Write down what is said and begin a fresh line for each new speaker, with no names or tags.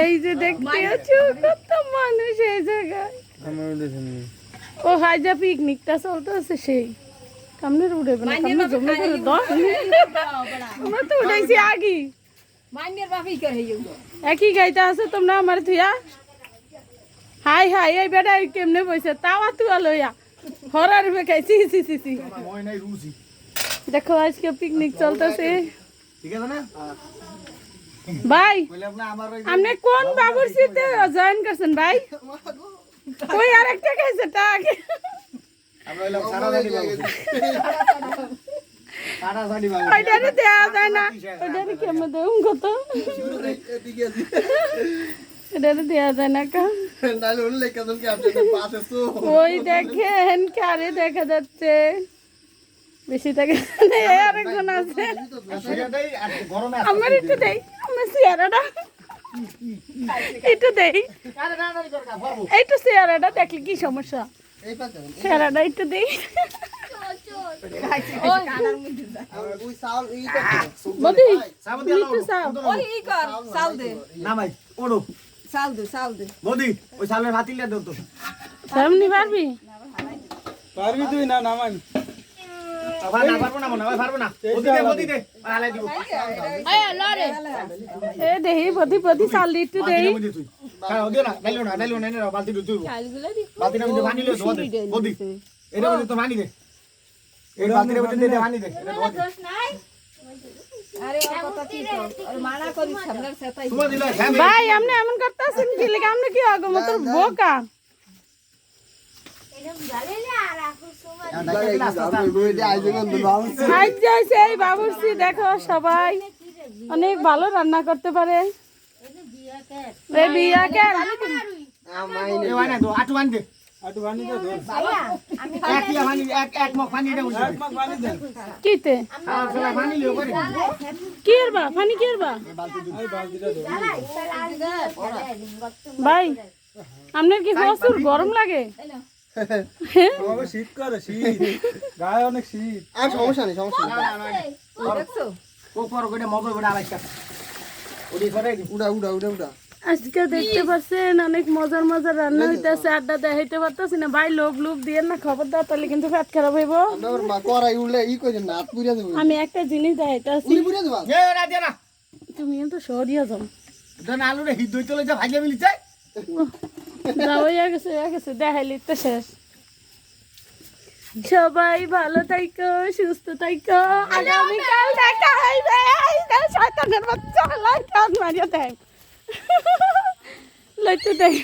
এই যে দেখতে আছো কত মানুষ এই জায়গায়। ও হাইজা পিকনিকটা চলতেছে সেই। কামনে উঠে না কামনে জমে করে দশ আমরা তো উঠাইছি আগে একই গাইতে আছে তোমরা আমার থুয়া? হাই হাই এই বেটা এই কেমনে বইছে? তাওয়া তুয়া লইয়া। হরার বেখাই সি সি সি সি দেখো আজকে পিকনিক চলতেছে।
ঠিক আছে না?
ভাই
আপনি আমার ওই
আপনি কোন বাবুরসিতে জয়েন করছেন ভাই? ওই আরেকটা খাইছে টাক ওইটারে দেওয়া যায় না। ওইটারে কত? দেওয়া যায় না ওই দেখেন কারে দেখা যাচ্ছে। বেশি নেই আরেকজন আছে
সেটাই আর গরমে
আমার একটু দেই আমার চেহারাটা একটু দেই একটু চেহারাটা দেখলে কি সমস্যা চেহারাটা একটু দেই পারবি
তুই না নামাই
ভাই না পারবো না মনে হয় পারবো না মোদি দে মোদি দে আলাই দিব
এ দেহি বদি বদি চাল দি একটু দেই
মোদি তুই হ্যাঁ ওদিও না ডাইলো না ডাইলো না না বালতি তুই বালতির মধ্যে পানি লই ধোয়া দে মোদি এটা মধ্যে তো পানি দে এই বালতির মধ্যে দে দে পানি দে এটা ধোয়া দে
আরে ওর কথা কি কর ওর মানা করি সামনের সেটাই
তোমার দিল হ্যাঁ
ভাই আপনি এমন করতেছেন কি লাগে আপনি কি আগো মত বোকা আজ যাইছে এই বাবুর্চি দেখো সবাই। অনেক ভালো রান্না করতে পারে। কে
এ ভাই
কিতে কি ফানি কি আপনার কি প্রচুর গরম লাগে?
শীত করে শীত। গায়ে অনেক শীত।
আর সমস্যা নেই সমস্যা নেই।
করে আলাইকা
উড়া উড়া উড়া উড়া।
আজকে দেখতে পাচ্ছেন অনেক মজার মজার রান্না হইতেছে আড্ডা দেখাইতে পারতেছি না। ভাই লোভ লোভ দিয়ে না খবরদার তাহলে কিন্তু পেট খারাপ হইব।
আমরা মা করাই উড়লে ই কইছেন না হাত পুরিয়া দেবো।
আমি একটা জিনিস দেখাইতেছি তুমি কিন্তু সরিয়া যাও।
দেন আলু রে হিদ ভাজিয়া মিলিছে
যাও হইয়া গেছে হইয়া গেছে দেখাইলি তো শেষ। সবাই ভালো থাইকো সুস্থ থাইকো। আগামীকাল দেখা হইবে এই যে শয়তানের বাচ্চা লাইট মারিয়া দেয় লাইট দেয়